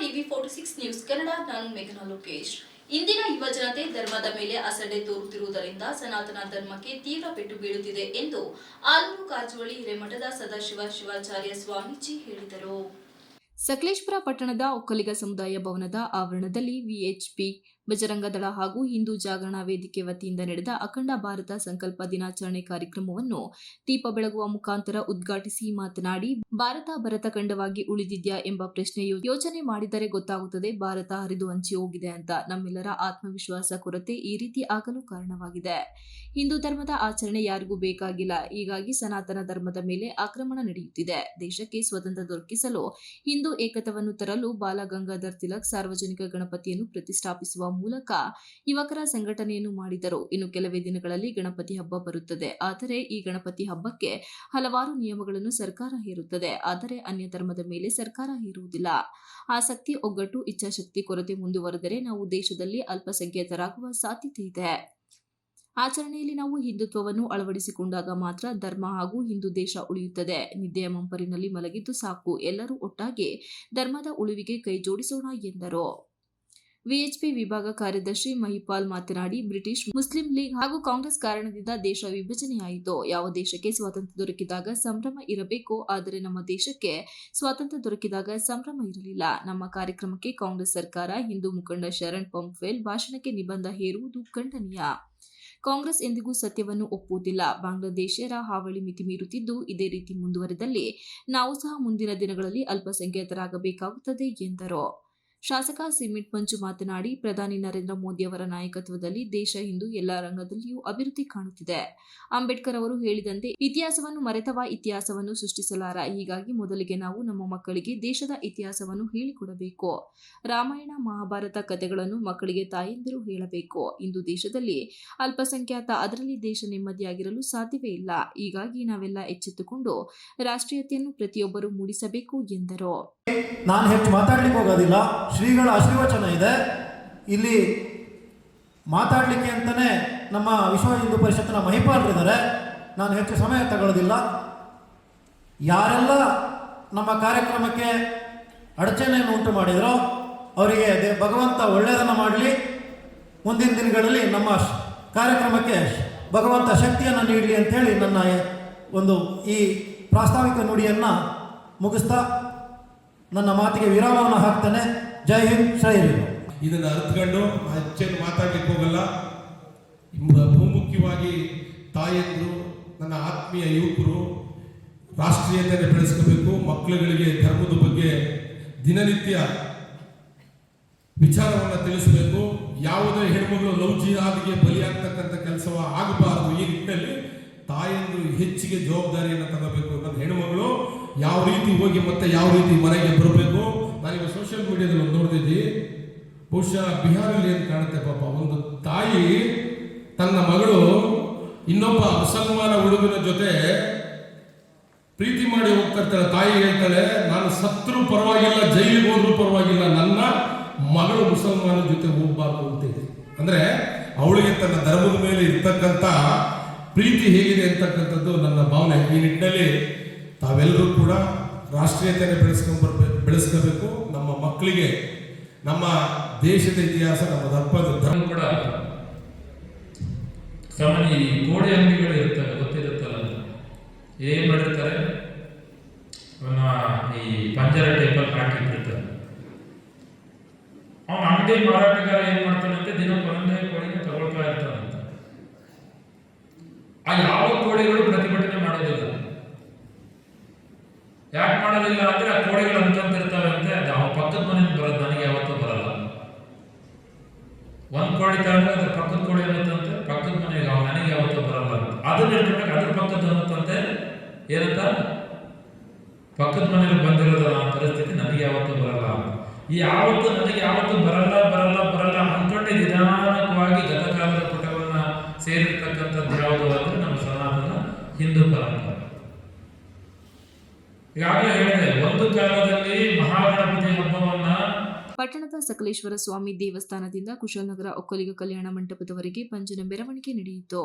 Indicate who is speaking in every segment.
Speaker 1: TV forty six news Kannada, ನಾನು ಮೇಘನಾ ಲೋಕೇಶ್. ಇಂದಿನ ಯುವ ಜನತೆ ಧರ್ಮದ ಮೇಲೆ ಅಸಡ್ಡೆ ತೋರುತ್ತಿರುವುದರಿಂದ ಸನಾತನ ಧರ್ಮಕ್ಕೆ ತೀವ್ರ ಪೆಟ್ಟು ಬೀಳುತ್ತಿದೆ ಎಂದು ಆಲೂರು ಕಾಜುವಳಿ ಹಿರೇಮಠದ ಸದಾಶಿವ ಶಿವಾಚಾರ್ಯ ಸ್ವಾಮೀಜಿ ಹೇಳಿದರು. ಸಕಲೇಶ್ಪುರ ಪಟ್ಟಣದ ಒಕ್ಕಲಿಗ ಸಮುದಾಯ ಭವನದ ಆವರಣದಲ್ಲಿ ವಿಎಚ್ಪಿ ಬಜರಂಗ ದಳ ಹಾಗೂ ಹಿಂದೂ ಜಾಗರಣಾ ವೇದಿಕೆ ವತಿಯಿಂದ ನಡೆದ ಅಖಂಡ ಭಾರತ ಸಂಕಲ್ಪ ದಿನಾಚರಣೆ ಕಾರ್ಯಕ್ರಮವನ್ನು ದೀಪ ಬೆಳಗುವ ಮುಖಾಂತರ ಉದ್ಘಾಟಿಸಿ ಮಾತನಾಡಿ, ಭಾರತ ಭರತಖಂಡವಾಗಿ ಉಳಿದಿದ್ಯಾ ಎಂಬ ಪ್ರಶ್ನೆಯು ಯೋಚನೆ ಮಾಡಿದರೆ ಗೊತ್ತಾಗುತ್ತದೆ, ಭಾರತ ಹರಿದು ಹಂಚಿ ಹೋಗಿದೆ ಅಂತ ನಮ್ಮೆಲ್ಲರ ಆತ್ಮವಿಶ್ವಾಸ ಕೊರತೆ ಈ ರೀತಿ ಆಗಲು ಕಾರಣವಾಗಿದೆ. ಹಿಂದೂ ಧರ್ಮದ ಆಚರಣೆ ಯಾರಿಗೂ ಬೇಕಾಗಿಲ್ಲ, ಹೀಗಾಗಿ ಸನಾತನ ಧರ್ಮದ ಮೇಲೆ ಆಕ್ರಮಣ ನಡೆಯುತ್ತಿದೆ. ದೇಶಕ್ಕೆ ಸ್ವತಂತ್ರ ದೊರಕಿಸಲು ಹಿಂದೂ ಏಕತವನ್ನು ತರಲು ಬಾಲಗಂಗಾಧರ್ ತಿಲಕ್ ಸಾರ್ವಜನಿಕ ಗಣಪತಿಯನ್ನು ಪ್ರತಿಷ್ಠಾಪಿಸುವ ಮೂಲಕ ಯುವಕರ ಸಂಘಟನೆಯನ್ನು ಮಾಡಿದರು. ಇನ್ನು ಕೆಲವೇ ದಿನಗಳಲ್ಲಿ ಗಣಪತಿ ಹಬ್ಬ ಬರುತ್ತದೆ. ಆದರೆ ಈ ಗಣಪತಿ ಹಬ್ಬಕ್ಕೆ ಹಲವಾರು ನಿಯಮಗಳನ್ನು ಸರ್ಕಾರ ಹೇರುತ್ತದೆ. ಆದರೆ ಅನ್ಯ ಧರ್ಮದ ಮೇಲೆ ಸರ್ಕಾರ ಹೇರುವುದಿಲ್ಲ. ಆಸಕ್ತಿ, ಒಗ್ಗಟ್ಟು, ಇಚ್ಛಾಶಕ್ತಿ ಕೊರತೆ ಮುಂದುವರೆದರೆ ನಾವು ದೇಶದಲ್ಲಿ ಅಲ್ಪಸಂಖ್ಯಾತರಾಗುವ ಸಾಧ್ಯತೆ ಇದೆ. ಆಚರಣೆಯಲ್ಲಿ ನಾವು ಹಿಂದುತ್ವವನ್ನು ಅಳವಡಿಸಿಕೊಂಡಾಗ ಮಾತ್ರ ಧರ್ಮ ಹಾಗೂ ಹಿಂದೂ ದೇಶ ಉಳಿಯುತ್ತದೆ. ನಿದ್ದೆಯ ಮಂಪರಿನಲ್ಲಿ ಮಲಗಿದ್ದು ಸಾಕು. ಎಲ್ಲರೂ ಒಟ್ಟಾಗಿ ಧರ್ಮದ ಉಳಿವಿಗೆ ಕೈ ಜೋಡಿಸೋಣ ಎಂದರು. ವಿಎಚ್ಪಿ ವಿಭಾಗ ಕಾರ್ಯದರ್ಶಿ ಮಹಿಪಾಲ್ ಮಾತನಾಡಿ, ಬ್ರಿಟಿಷ್ ಮುಸ್ಲಿಂ ಲೀಗ್ ಹಾಗೂ ಕಾಂಗ್ರೆಸ್ ಕಾರಣದಿಂದ ದೇಶ ವಿಭಜನೆಯಾಯಿತು. ಯಾವ ದೇಶಕ್ಕೆ ಸ್ವಾತಂತ್ರ್ಯ ದೊರಕಿದಾಗ ಸಂಭ್ರಮ ಇರಬೇಕು, ಆದರೆ ನಮ್ಮ ದೇಶಕ್ಕೆ ಸ್ವಾತಂತ್ರ್ಯ ದೊರಕಿದಾಗ ಸಂಭ್ರಮ ಇರಲಿಲ್ಲ. ನಮ್ಮ ಕಾರ್ಯಕ್ರಮಕ್ಕೆ ಕಾಂಗ್ರೆಸ್ ಸರ್ಕಾರ ಹಿಂದೂ ಮುಖಂಡ ಶರಣ್ ಪಂಪ್ವೆಲ್ ಭಾಷಣಕ್ಕೆ ನಿಬಂಧ ಹೇರುವುದು ಖಂಡನೀಯ. ಕಾಂಗ್ರೆಸ್ ಎಂದಿಗೂ ಸತ್ಯವನ್ನು ಒಪ್ಪುವುದಿಲ್ಲ. ಬಾಂಗ್ಲಾದೇಶರ ಹಾವಳಿ ಮಿತಿ ಮೀರುತ್ತಿದ್ದು, ಇದೇ ರೀತಿ ಮುಂದುವರೆದಲ್ಲಿ ನಾವು ಸಹ ಮುಂದಿನ ದಿನಗಳಲ್ಲಿ ಅಲ್ಪಸಂಖ್ಯಾತರಾಗಬೇಕಾಗುತ್ತದೆ ಎಂದರು. ಶಾಸಕ ಸಿಮಿಟ್ ಮಂಜು ಮಾತನಾಡಿ, ಪ್ರಧಾನಿ ನರೇಂದ್ರ ಮೋದಿ ಅವರ ನಾಯಕತ್ವದಲ್ಲಿ ದೇಶ ಇಂದು ಎಲ್ಲಾ ರಂಗದಲ್ಲಿಯೂ ಅಭಿವೃದ್ಧಿ ಕಾಣುತ್ತಿದೆ. ಅಂಬೇಡ್ಕರ್ ಅವರು ಹೇಳಿದಂತೆ, ಇತಿಹಾಸವನ್ನು ಮರೆತವ ಇತಿಹಾಸವನ್ನು ಸೃಷ್ಟಿಸಲಾರ. ಹೀಗಾಗಿ ಮೊದಲಿಗೆ ನಾವು ನಮ್ಮ ಮಕ್ಕಳಿಗೆ ದೇಶದ ಇತಿಹಾಸವನ್ನು ಹೇಳಿಕೊಡಬೇಕು. ರಾಮಾಯಣ, ಮಹಾಭಾರತ ಕಥೆಗಳನ್ನು ಮಕ್ಕಳಿಗೆ ತಾಯಂದಿರು ಹೇಳಬೇಕು. ಇಂದು ದೇಶದಲ್ಲಿ ಅಲ್ಪಸಂಖ್ಯಾತ, ಅದರಲ್ಲಿ ದೇಶ ನೆಮ್ಮದಿಯಾಗಿರಲು ಸಾಧ್ಯವೇ ಇಲ್ಲ. ಹೀಗಾಗಿ ನಾವೆಲ್ಲ ಎಚ್ಚೆತ್ತುಕೊಂಡು ರಾಷ್ಟ್ರೀಯತೆಯನ್ನು ಪ್ರತಿಯೊಬ್ಬರು ಮೂಡಿಸಬೇಕು ಎಂದರು.
Speaker 2: ನಾನು ಹೆಚ್ಚು ಮಾತಾಡಲಿಕ್ಕೆ ಹೋಗೋದಿಲ್ಲ. ಶ್ರೀಗಳ ಆಶೀರ್ವಚನ ಇದೆ. ಇಲ್ಲಿ ಮಾತಾಡಲಿಕ್ಕೆ ಅಂತಲೇ ನಮ್ಮ ವಿಶ್ವ ಹಿಂದೂ ಪರಿಷತ್ತಿನ ಮಹಿಪಾಲರಿದ್ದಾರೆ. ನಾನು ಹೆಚ್ಚು ಸಮಯ ತಗೊಳ್ಳೋದಿಲ್ಲ. ಯಾರೆಲ್ಲ ನಮ್ಮ ಕಾರ್ಯಕ್ರಮಕ್ಕೆ ಅಡಚಣೆಯನ್ನು ಉಂಟು ಮಾಡಿದರೋ ಅವರಿಗೆ ಭಗವಂತ ಒಳ್ಳೆಯದನ್ನು ಮಾಡಲಿ. ಮುಂದಿನ ದಿನಗಳಲ್ಲಿ ನಮ್ಮ ಕಾರ್ಯಕ್ರಮಕ್ಕೆ ಭಗವಂತ ಶಕ್ತಿಯನ್ನು ನೀಡಲಿ ಅಂಥೇಳಿ ನನ್ನ ಒಂದು ಈ ಪ್ರಾಸ್ತಾವಿಕ ನುಡಿಯನ್ನು ಮುಗಿಸ್ತಾ ನನ್ನ ಮಾತಿಗೆ ವಿರಾಮವನ್ನು ಹಾಕ್ತೇನೆ. ಜೈ ಹಿಂದ್ ಹಿಂದ್.
Speaker 3: ಇದನ್ನು ಅರ್ಥಕೊಂಡು ಹೆಚ್ಚೇನು ಮಾತಾಡ್ಲಿಕ್ಕೆ ಹೋಗಲ್ಲ. ಬಹುಮುಖ್ಯವಾಗಿ ತಾಯಂದರು, ನನ್ನ ಆತ್ಮೀಯ ಯುವಕರು ರಾಷ್ಟ್ರೀಯತೆಯನ್ನು ಬೆಳೆಸ್ಕೋಬೇಕು, ಮಕ್ಕಳುಗಳಿಗೆ ಧರ್ಮದ ಬಗ್ಗೆ ದಿನನಿತ್ಯ ವಿಚಾರವನ್ನು ತಿಳಿಸಬೇಕು. ಯಾವುದೇ ಹೆಣ್ಮಗಳು ಲವ್ ಜಿಹಾದ್ಗೆ ಬಲಿಯಾಗ್ತಕ್ಕಂಥ ಕೆಲಸವ ಆಗಬಾರದು. ಈ ನಿಟ್ಟಿನಲ್ಲಿ ತಾಯಂದ್ರು ಹೆಚ್ಚಿಗೆ ಜವಾಬ್ದಾರಿಯನ್ನು ತಗೋಬೇಕು. ನನ್ನ ಹೆಣ್ಮಗಳು ಯಾವ ರೀತಿ ಹೋಗಿ ಮತ್ತೆ ಯಾವ ರೀತಿ ಮನೆಗೆ ಬರಬೇಕು? ನಾನೀಗ ಸೋಷಿಯಲ್ ಮೀಡಿಯಾದಲ್ಲಿ ಬಹುಶಃ ಬಿಹಾರಲ್ಲಿ ಏನು ಕಾಣುತ್ತೆ ಪಾಪ, ಒಂದು ತಾಯಿ ತನ್ನ ಮಗಳು ಇನ್ನೊಬ್ಬ ಮುಸಲ್ಮಾನ ಹುಡುಗನ ಜೊತೆ ಪ್ರೀತಿ ಮಾಡಿ ಹೋಗ್ತಾ ಇರ್ತಾಳೆ ತಾಯಿ ಹೇಳ್ತಾಳೆ, ನಾನು ಸತ್ರು ಪರವಾಗಿಲ್ಲ ಜೈಲಿಗೆ ಹೋದ್ರೂ ಪರವಾಗಿಲ್ಲ, ನನ್ನ ಮಗಳು ಮುಸಲ್ಮಾನ ಜೊತೆ ಹೋಗ್ಬಾರ್ದು ಅಂತ ಹೇಳಿ. ಅಂದ್ರೆ ಅವಳಿಗೆ ತನ್ನ ಧರ್ಮದ ಮೇಲೆ ಇರ್ತಕ್ಕಂಥ ಪ್ರೀತಿ ಹೇಗಿದೆ ಅಂತಕ್ಕಂಥದ್ದು ನನ್ನ ಭಾವನೆ. ಈ ನಿಟ್ಟಿನಲ್ಲಿ ತಾವೆಲ್ಲರೂ ಕೂಡ ರಾಷ್ಟ್ರೀಯತೆಯನ್ನು ಬೆಳೆಸ್ಕೊಂಡ್ ಬರ್ಬೇಕು ಬೆಳೆಸ್ಕೋಬೇಕು. ನಮ್ಮ ಮಕ್ಕಳಿಗೆ ನಮ್ಮ ದೇಶದ ಇತಿಹಾಸ, ನಮ್ಮ ದಪ್ಪದ ಧರ್ಮ
Speaker 4: ಕೂಡ ಸಾಮಾನ್ಯ ಈ ಗೋಡೆ ಅಂಗಡಿಗಳು ಇರ್ತವೆ ಗೊತ್ತಿರುತ್ತಲ್ಲ ಏನ್ ಮಾಡಿರ್ತಾರೆ? ಅವನ ಈ ಪಂಜರ ಟೈಪಲ್ಲಿ ಹಾಕಿಟ್ಟಿರ್ತಾರೆ. ಅವನ ಅಂಗಡಿ ಮಾರಾಟಗಾರ ಏನ್ ಮಾಡ್ತಾನಂತೆ ದಿನ ಒಂದೇ ಕೋಳಿನ ತಗೊಳ್ತಾ ಇರ್ತಾನಂತೆ ಆ ಯಾವ ಕೋಳಿಗಳು ಪ್ರತಿಭಟನೆ ಮಾಡೋದಿಲ್ಲ. ಯಾಕೆ ಮಾಡೋದಿಲ್ಲ ಅಂದ್ರೆ ಆ ಕೋಳಿಗಳು ಅಂತ ಅಂತೆ ಅದು ಅವನ ಪಕ್ಕದ ಮನೆಯಿಂದ ಬರೋದು ನನಗೆ ಯಾವತ್ತೂ ಬರಲ್ಲ ಒಂದ್ ಕೋಳಿ ಅದ್ರ ಪಕ್ಕದ ಕೋಳಿ ಅನ್ನತ್ತಂತೆ, ಪಕ್ಕದ ಮನೆಗೆ ಅವ ನನಗೆ ಯಾವತ್ತೂ ಬರಲ್ಲ ಅದನ್ನ ಇಟ್ಕೊಂಡಾಗ ಅದ್ರ ಪಕ್ಕದ ಅನ್ನತ್ತಂತೆ, ಏನಂತ? ಪಕ್ಕದ ಮನೇಲಿ ಬಂದಿರೋದ ಪರಿಸ್ಥಿತಿ ನನಗೆ ಯಾವತ್ತೂ ಬರಲ್ಲ ಈ ಯಾವತ್ತು ನನಗೆ ಯಾವತ್ತೂ ಬರಲ್ಲ ಬರಲ್ಲ ಬರಲ್ಲ ಅಂದ್ಕೊಂಡೆ ನಿಧಾನಕವಾಗಿ ಗತಕಾಲದ ಪುಟವನ್ನ ಸೇರಿರ್ತಕ್ಕಂಥದ್ದು ಯಾವುದು ಅಂದ್ರೆ ನಮ್ಮ ಸನಾತನ ಹಿಂದೂ ಪರಂಪರೆ. ಈಗಾಗಲೇ ಹೇಳಿದೆ, ಒಂದು ಕಾಲದಲ್ಲಿ ಮಹಾಗಣಪತಿ ಹಬ್ಬವನ್ನ
Speaker 1: ಪಟ್ಟಣದ ಸಕಲೇಶ್ವರ ಸ್ವಾಮಿ ದೇವಸ್ಥಾನದಿಂದ ಕುಶಾಲನಗರ ಒಕ್ಕಲಿಗ ಕಲ್ಯಾಣ ಮಂಟಪದವರೆಗೆ ಪಂಜನ ಮೆರವಣಿಗೆ ನಡೆಯಿತು.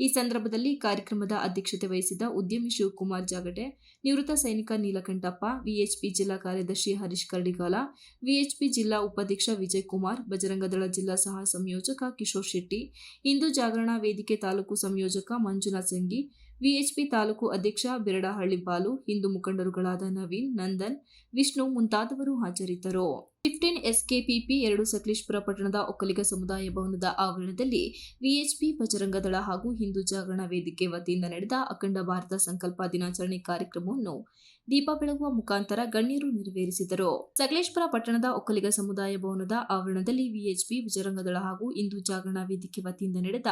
Speaker 1: ಈ ಸಂದರ್ಭದಲ್ಲಿ ಕಾರ್ಯಕ್ರಮದ ಅಧ್ಯಕ್ಷತೆ ವಹಿಸಿದ ಉದ್ಯಮಿ ಶಿವಕುಮಾರ್ ಜಾಗಟೆ, ನಿವೃತ್ತ ಸೈನಿಕ ನೀಲಕಂಠಪ್ಪ, ವಿಎಚ್ಪಿ ಜಿಲ್ಲಾ ಕಾರ್ಯದರ್ಶಿ ಹರೀಶ್ ಕರ್ಡಿಗಾಲ, ವಿಎಚ್ಪಿ ಜಿಲ್ಲಾ ಉಪಾಧ್ಯಕ್ಷ ವಿಜಯ್ ಕುಮಾರ್ ಬಜರಂಗದಳ ಜಿಲ್ಲಾ ಸಹ ಸಂಯೋಜಕ ಕಿಶೋರ್ ಶೆಟ್ಟಿ ಹಿಂದೂ ಜಾಗರಣಾ ವೇದಿಕೆ ತಾಲೂಕು ಸಂಯೋಜಕ ಮಂಜುನಾಥ್ ಸಂಗಿ, ವಿಎಚ್ಪಿ ತಾಲೂಕು ಅಧ್ಯಕ್ಷ ಬಿರಡಹಳ್ಳಿ ಬಾಲು, ಹಿಂದೂ ಮುಖಂಡರುಗಳಾದ ನವೀನ್, ನಂದನ್, ವಿಷ್ಣು ಮುಂತಾದವರು ಹಾಜರಿದ್ದರು. ಫಿಫ್ಟೀನ್ ಎಸ್ಕೆಪಿಪಿ ಎರಡು ಸಕಲೇಶ್ಪುರ ಪಟ್ಟಣದ ಒಕ್ಕಲಿಗ ಸಮುದಾಯ ಭವನದ ಆವರಣದಲ್ಲಿ ವಿಎಚ್ಪಿ ಬಜರಂಗದಳ ಹಾಗೂ ಹಿಂದೂ ಜಾಗರಣ ವೇದಿಕೆ ವತಿಯಿಂದ ನಡೆದ ಅಖಂಡ ಭಾರತ ಸಂಕಲ್ಪ ದಿನಾಚರಣೆ ಕಾರ್ಯಕ್ರಮವನ್ನು ದೀಪ ಬೆಳಗುವ ಮುಖಾಂತರ ಗಣ್ಯರು ನೆರವೇರಿಸಿದರು. ಸಕಲೇಶ್ಪುರ ಪಟ್ಟಣದ ಒಕ್ಕಲಿಗ ಸಮುದಾಯ ಭವನದ ಆವರಣದಲ್ಲಿ ವಿಎಚ್ಪಿ ಬಜರಂಗದಳ ಹಾಗೂ ಹಿಂದೂ ಜಾಗರಣ ವೇದಿಕೆ ವತಿಯಿಂದ ನಡೆದ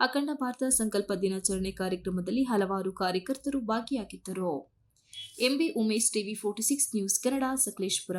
Speaker 1: ಅಖಂಡ ಭಾರತ ಸಂಕಲ್ಪ ದಿನಾಚರಣೆ ಕಾರ್ಯಕ್ರಮದಲ್ಲಿ ಹಲವಾರು ಕಾರ್ಯಕರ್ತರು ಭಾಗಿಯಾಗಿದ್ದರು. MB Umesh TV forty six news Kannada, Sakleshpur.